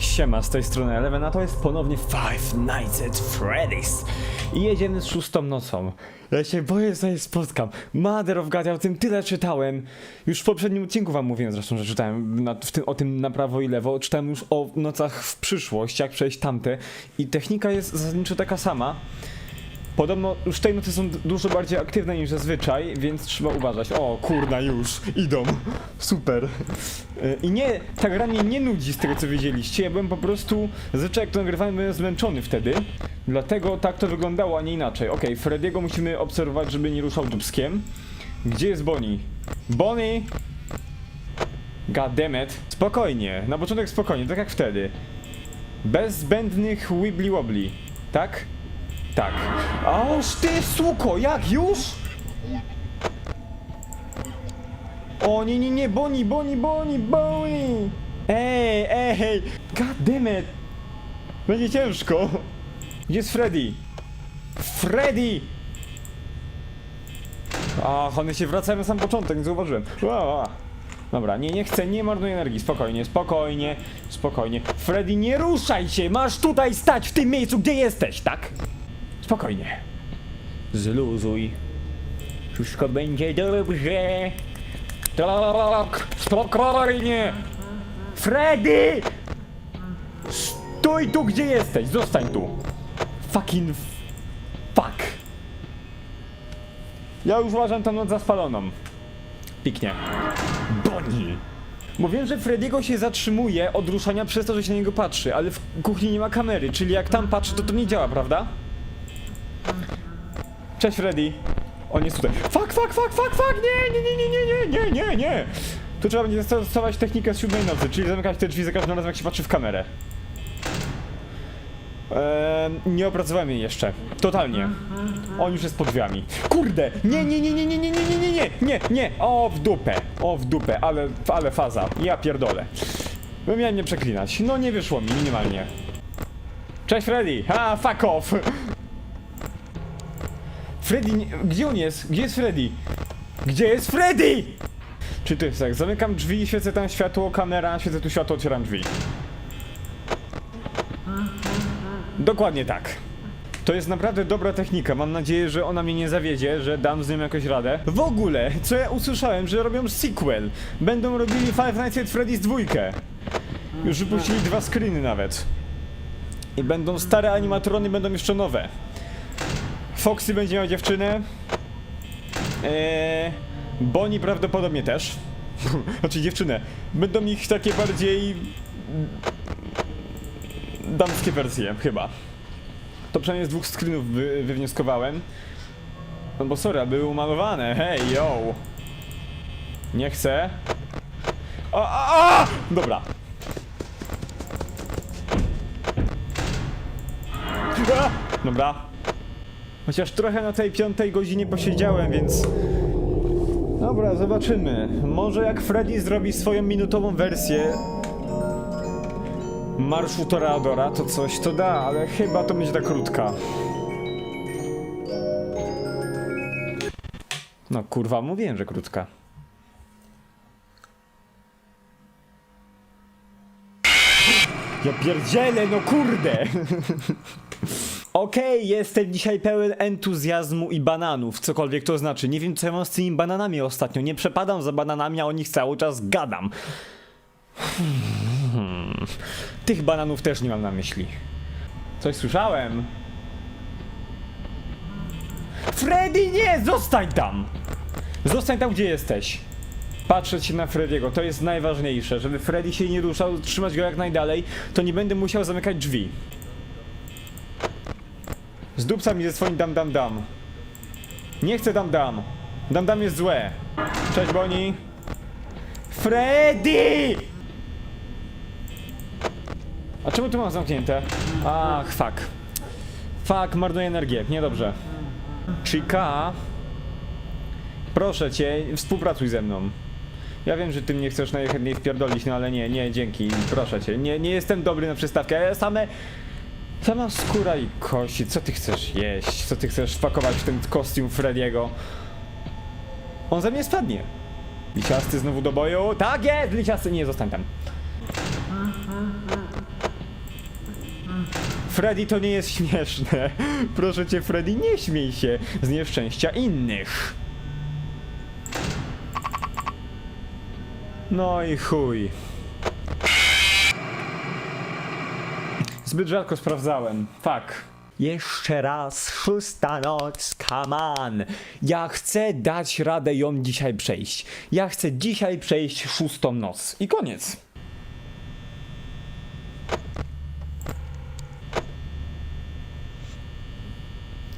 Siema, z tej strony Eleven, a to jest ponownie Five Nights at Freddy's. I jedziemy z szóstą nocą. Ja się boję, że spotkam. Mother of God, ja o tym tyle czytałem. Już w poprzednim odcinku wam mówiłem zresztą, że czytałem na, tym, o tym na prawo i lewo. Czytałem już o nocach w przyszłość, jak przejść tamte. I technika jest zasadniczo taka sama. Podobno już tej nocy są dużo bardziej aktywne niż zazwyczaj, więc trzeba uważać. O, kurna, już, idą. Super. Y, I nie, ta gra mnie nie nudzi z tego co wiedzieliście. Ja byłem po prostu, zazwyczaj jak to nagrywałem, byłem zmęczony wtedy. Dlatego tak to wyglądało, a nie inaczej. Okej, Frediego musimy obserwować, żeby nie ruszał dubskiem. Gdzie jest Bonnie? Bonnie! It. Spokojnie, na początek spokojnie, tak jak wtedy. Bez zbędnych wibbly wobbly, tak? Tak. Ałż ty, suko, jak już? O nie, nie, nie, Boni, Boni, Boni, Boni! Ej, ej, god damn it! Będzie ciężko. Gdzie jest Freddy? Freddy! Ach, one się wracają na sam początek, nie zauważyłem. Dobra, nie, nie chcę, nie marnuję energii, spokojnie, spokojnie, spokojnie. Freddy, nie ruszaj się, masz tutaj stać w tym miejscu, gdzie jesteś, tak? Spokojnie. Zluzuj. Wszystko będzie dobrze. Tak, spokojnie. Freddy! Stój tu, gdzie jesteś, zostań tu. Fucking fuck. Ja już uważam tę noc za spaloną. Piknie. Bonnie. Mówiłem, że Frediego się zatrzymuje od ruszania przez to, że się na niego patrzy, ale w kuchni nie ma kamery, czyli jak tam patrzy, to to nie działa, prawda? Cześć Freddy. On jest tutaj. Fuck, fuck, fuck, fuck, fuck! Nie, nie, nie, nie, nie, nie, nie, nie! Tu trzeba będzie zastosować technikę z siódmej nocy, czyli zamykać te drzwi za każdym razem, jak się patrzy w kamerę. Eee, nie opracowałem jej jeszcze. Totalnie. On już jest pod drzwiami. Kurde! Nie, nie, nie, nie, nie, nie, nie, nie, nie, nie, nie, nie! O, w dupę! O, w dupę, ale, ale faza. Ja pierdolę. No miałem nie przeklinać. No nie wyszło mi, minimalnie. Cześć Freddy! Ha, fuck off! Freddy, gdzie on jest? Gdzie jest Freddy? Gdzie jest Freddy? Czy to jest tak? Zamykam drzwi, świecę tam światło, kamera, świecę tu światło, otwieram drzwi. Dokładnie tak. To jest naprawdę dobra technika. Mam nadzieję, że ona mnie nie zawiedzie, że dam z nią jakoś radę. W ogóle, co ja usłyszałem, że robią sequel. Będą robili Five Nights at Freddy's dwójkę. Już wypuścili dwa screeny nawet. I będą stare animatrony, będą jeszcze nowe. Foxy będzie miał dziewczynę. Eee, Bonnie prawdopodobnie też. znaczy dziewczynę. Będą ich takie bardziej... damskie wersje, chyba. To przynajmniej z dwóch screenów wy, wywnioskowałem. No bo sorry, były umalowane. Hej, yo! Nie chcę. A, a, a! Dobra. A! Dobra. Chociaż trochę na tej piątej godzinie posiedziałem, więc... Dobra, zobaczymy. Może jak Freddy zrobi swoją minutową wersję Marszu Toreadora, to coś to da, ale chyba to będzie ta krótka. No kurwa, mówiłem, że krótka. Ja pierdzielę, no kurde! Okej, jestem dzisiaj pełen entuzjazmu i bananów, cokolwiek to znaczy. Nie wiem, co ja mam z tymi bananami ostatnio. Nie przepadam za bananami, a o nich cały czas gadam. Hmm. Tych bananów też nie mam na myśli. Coś słyszałem? Freddy, nie! Zostań tam! Zostań tam, gdzie jesteś. Patrzeć się na Frediego, to jest najważniejsze. Żeby Freddy się nie ruszał, trzymać go jak najdalej, to nie będę musiał zamykać drzwi. Zdupca mi ze swoim dam dam dam. Nie chcę dam dam. Dam dam jest złe. Cześć Boni. Freddy! A czemu tu mam zamknięte? Ach, fuck. Fuck, marnuję energię, niedobrze. Chica. Proszę cię, współpracuj ze mną. Ja wiem, że ty mnie chcesz najchętniej wpierdolić, no ale nie, nie, dzięki, proszę cię. Nie, nie jestem dobry na przystawkę, ja same... Sama skóra i kości, co ty chcesz jeść? Co ty chcesz wpakować w ten kostium Frediego? On ze mnie spadnie. Liciasty znowu do boju? Tak jest, liciasty, nie, zostań tam. Freddy to nie jest śmieszne. Proszę cię, Freddy, nie śmiej się z nieszczęścia innych. No i chuj. Zbyt rzadko sprawdzałem. Fuck. Jeszcze raz, szósta noc, come on. Ja chcę dać radę ją dzisiaj przejść. Ja chcę dzisiaj przejść szóstą noc. I koniec.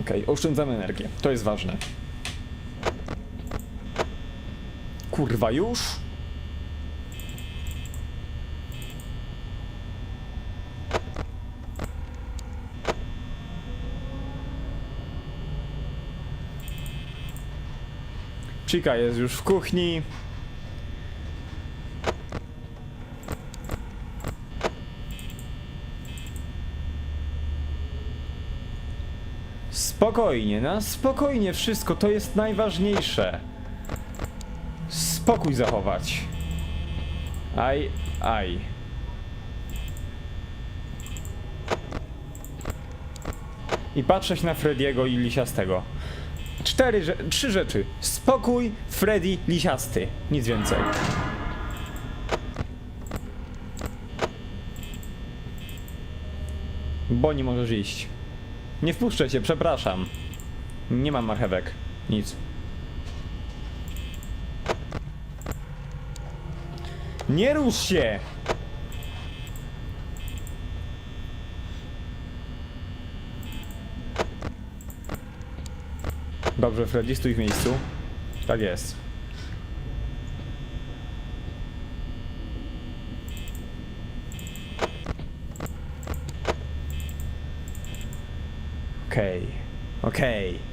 Okej, oszczędzamy energię. To jest ważne. Kurwa, już? Chica jest już w kuchni. Spokojnie, na spokojnie wszystko, to jest najważniejsze. Spokój zachować. Aj, aj. I patrzeć na Frediego i Lisiastego. Cztery, trzy rzeczy. Spokój, Freddy, Lisiasty. Nic więcej. Bo nie możesz iść. Nie wpuszczę cię, przepraszam. Nie mam marchewek. Nic. Nie rusz się! Dobrze, Freddy, stój w miejscu. Tak jest. Okej, okej.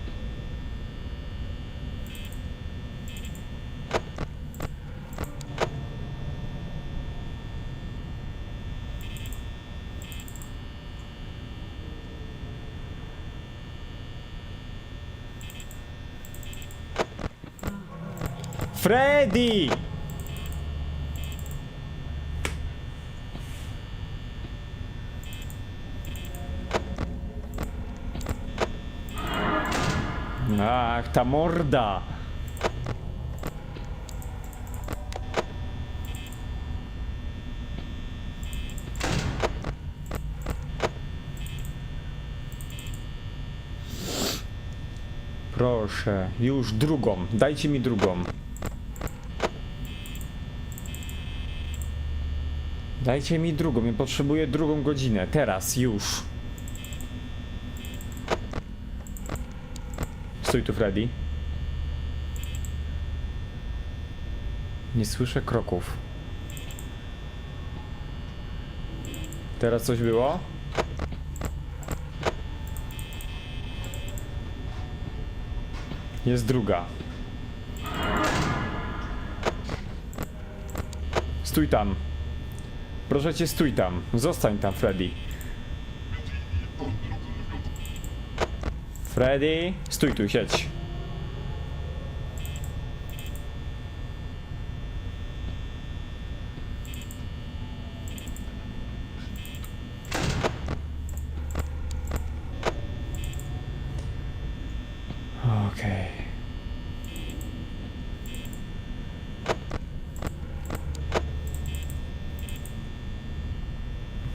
Freddy! Ach, ta morda! Proszę, już drugą. Dajcie mi drugą. Dajcie mi drugą, ja potrzebuję drugą godzinę. Teraz, już. Stój tu, Freddy. Nie słyszę kroków. Teraz coś było? Jest druga. Stój tam. Proszę cię, stój tam. Zostań tam, Freddy. Freddy, stój tu, siedź. Okej.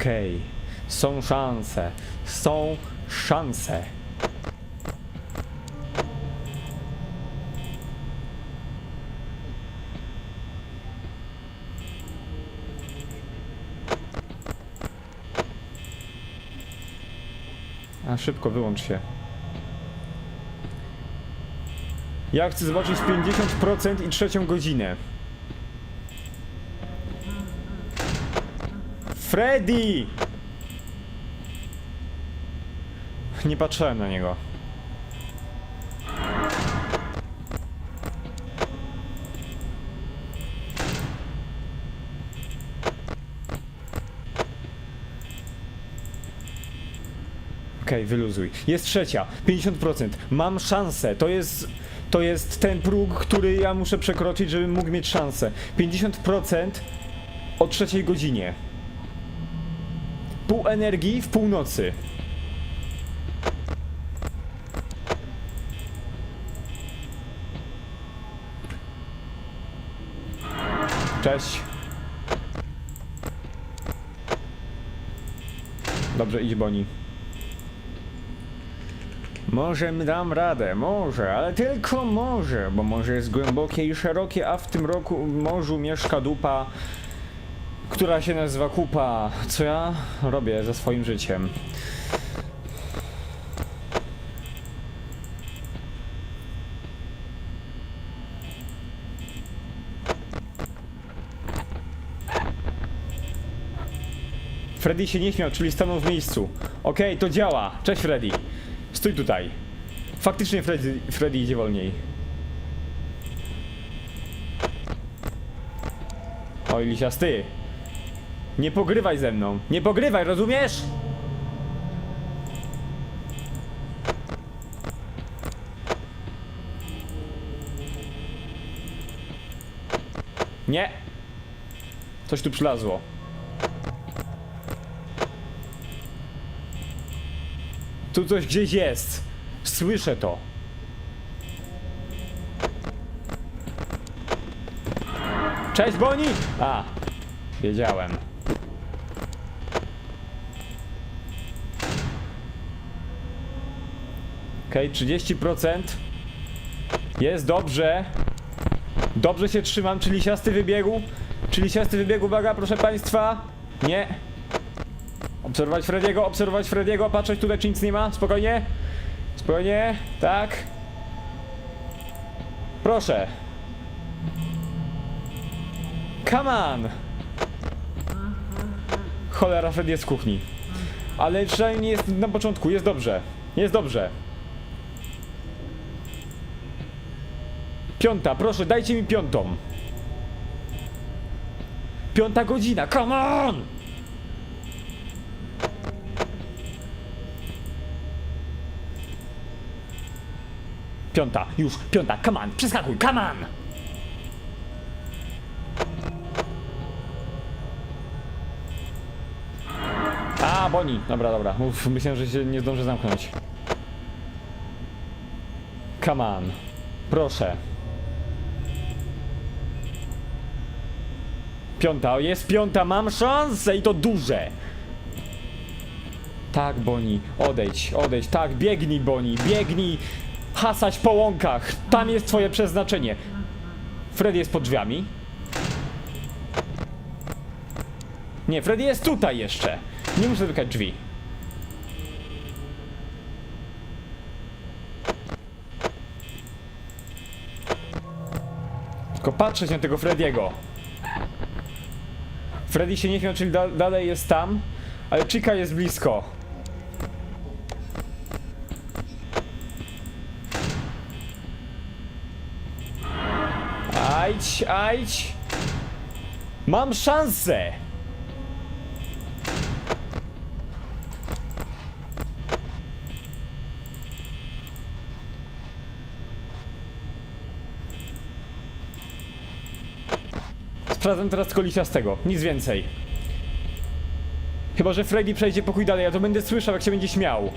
Okej. Są szanse. Są szanse. A szybko wyłącz się. Ja chcę zobaczyć 50% i trzecią godzinę. Freddy! Nie patrzyłem na niego. Okej, wyluzuj. Jest trzecia, 50%. Mam szansę. To jest. To jest ten próg, który ja muszę przekroczyć, żebym mógł mieć szansę. 50% o trzeciej godzinie. Pół energii w północy. Cześć. Dobrze, idź Boni. Może dam radę, może, ale tylko może, bo może jest głębokie i szerokie, a w tym roku w morzu mieszka dupa która się nazywa kupa. Co ja robię ze swoim życiem? Freddy się nie śmiał, czyli stanął w miejscu. Okej, to działa. Cześć Freddy. Stój tutaj. Faktycznie Freddy, Freddy idzie wolniej. Oj, lisiasty. Nie pogrywaj ze mną. Nie pogrywaj, rozumiesz? Nie. Coś tu przylazło. Tu coś gdzieś jest. Słyszę to. Cześć Boni! A, wiedziałem. Okej, 30%. Jest dobrze. Dobrze się trzymam, czyli siasty wybiegł. Czyli siasty wybiegł, uwaga, proszę państwa. Nie. Obserwować Frediego, obserwować Frediego, patrzeć tutaj czy nic nie ma, spokojnie. Spokojnie, tak. Proszę. Come on! Cholera, Fred jest w kuchni. Ale przynajmniej jest na początku, jest dobrze. Jest dobrze. Piąta, proszę, dajcie mi piątą. Piąta godzina, come on! Piąta, już, piąta, come on, przeskakuj, come on! A, Boni, dobra, dobra, Uf, myślałem, że się nie zdążę zamknąć. Come on, proszę. Piąta, jest piąta, mam szansę i to duże. Tak, Boni, odejdź, odejdź, tak, biegnij, Boni, biegnij, hasać po łąkach, tam jest twoje przeznaczenie. Freddy jest pod drzwiami. Nie, Freddy jest tutaj jeszcze. Nie muszę zamykać drzwi. Tylko patrzeć na tego Frediego. Freddy się nie śmiał, czyli da dalej jest tam, ale Chica jest blisko. Ajdź, ajdź. Mam szansę. Sprawdzam teraz tylko lisiastego, nic więcej. Chyba, że Freddy przejdzie pokój dalej, ja to będę słyszał, jak się będzie śmiał.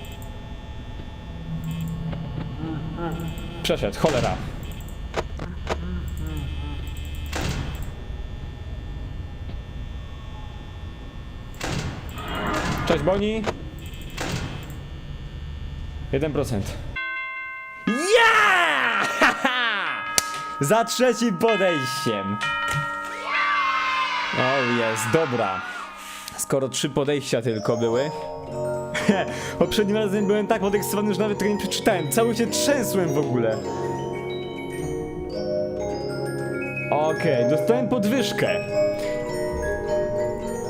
Przeszedł, cholera. Cześć Boni. 1%. Ja! Haha! Za trzecim podejściem. O jest, dobra. Skoro trzy podejścia tylko były. Poprzednim razem byłem tak podekscytowany, że nawet tego nie przeczytałem. Cały się trzęsłem w ogóle. Okej, dostałem podwyżkę.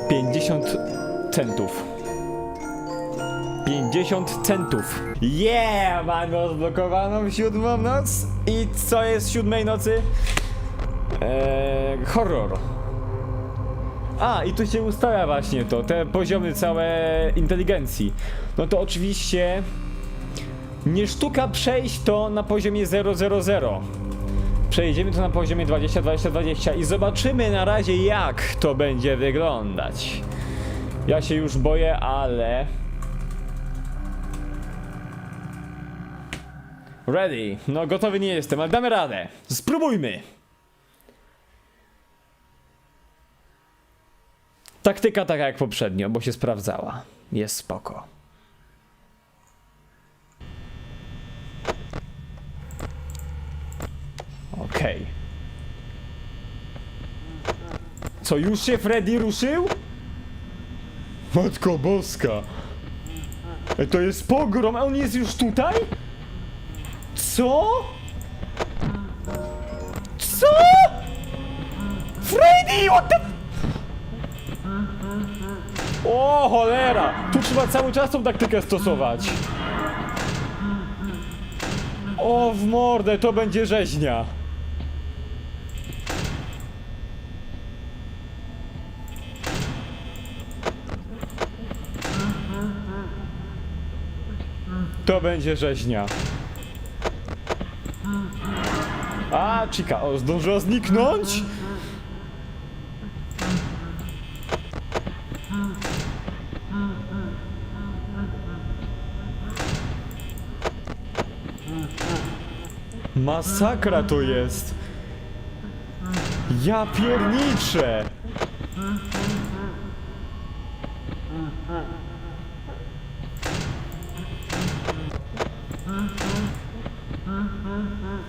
50 centów. 50 centów. Yeah! Mamy odblokowaną siódmą noc. I co jest siódmej nocy? Eee, horror. A, i tu się ustawia właśnie to, te poziomy całe inteligencji. No to oczywiście nie sztuka przejść to na poziomie 000. Przejdziemy to na poziomie 20, 20, 20 i zobaczymy na razie jak to będzie wyglądać. Ja się już boję, ale... Ready. No gotowy nie jestem, ale damy radę. Spróbujmy. Taktyka taka jak poprzednio, bo się sprawdzała. Jest spoko. Okej. Co, już się Freddy ruszył? Matko Boska. Ej, To jest pogrom, a on jest już tutaj? Co? Co? Freddy, what the... O cholera! Tu trzeba cały czas tą taktykę stosować. O w mordę, to będzie rzeźnia. To będzie rzeźnia. A, Chica, o, zdążyła zniknąć? Masakra to jest. Ja pierniczę.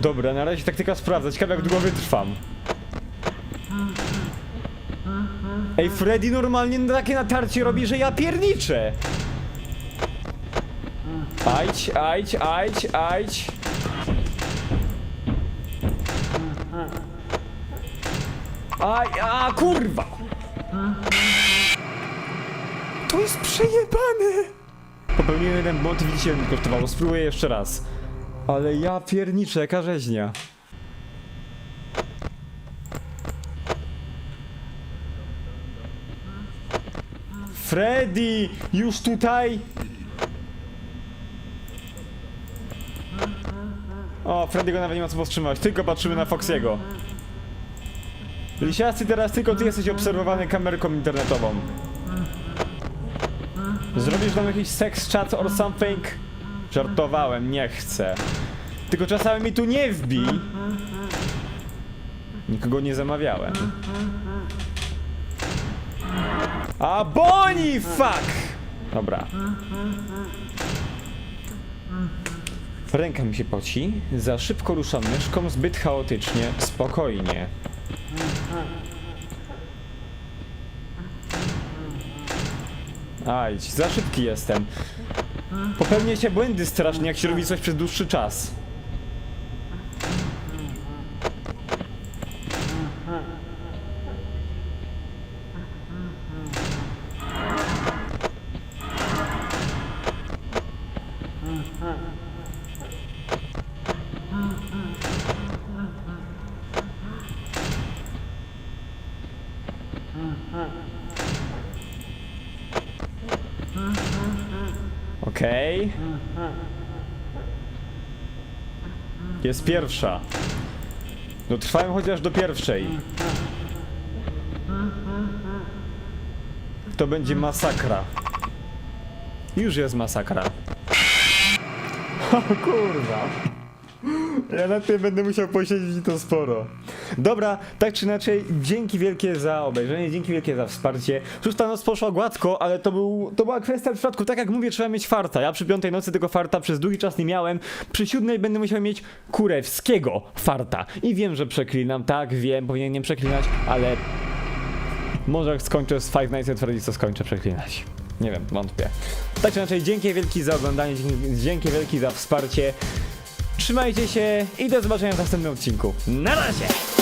Dobra, na razie taktyka sprawdza. Ciekawe jak długo wytrwam. Ej, Freddy normalnie takie natarcie robi, że ja pierniczę. Ajdź, ajdź, ajdź, ajdź. Aj, a kurwa! To jest przejebane! Popełniłem jeden błąd, widzicie, ile mi kosztowało. Spróbuję jeszcze raz. Ale ja pierniczę, jaka rzeźnia. Freddy! Już tutaj! O, Freddy'ego nawet nie ma co powstrzymać, tylko patrzymy na Foxiego. Lisiasty, teraz tylko ty jesteś obserwowany kamerką internetową. Zrobisz nam jakiś sex chat or something? Żartowałem, nie chcę. Tylko czasami mi tu nie wbij. Nikogo nie zamawiałem. A boni, fuck! Dobra. Ręka mi się poci. Za szybko ruszam myszką, zbyt chaotycznie. Spokojnie. Ajdź, za szybki jestem. Popełnia się błędy strasznie, jak się robi coś przez dłuższy czas. Okej. Jest pierwsza. No trwałem chociaż do pierwszej. To będzie masakra. Już jest masakra. O kurwa. Ja na tym będę musiał posiedzieć i to sporo. Dobra, tak czy inaczej, dzięki wielkie za obejrzenie, dzięki wielkie za wsparcie. Szósta noc poszła gładko, ale to, był, to była kwestia przypadku. Tak jak mówię, trzeba mieć farta. Ja przy piątej nocy tego farta przez długi czas nie miałem. Przy siódmej będę musiał mieć kurewskiego farta. I wiem, że przeklinam, tak, wiem, powinienem nie przeklinać, ale może jak skończę z Five Nights at Freddy's, to skończę przeklinać. Nie wiem, wątpię. Tak czy inaczej, dzięki wielki za oglądanie, dzięki, dzięki wielki za wsparcie. Trzymajcie się i do zobaczenia w następnym odcinku. Na razie!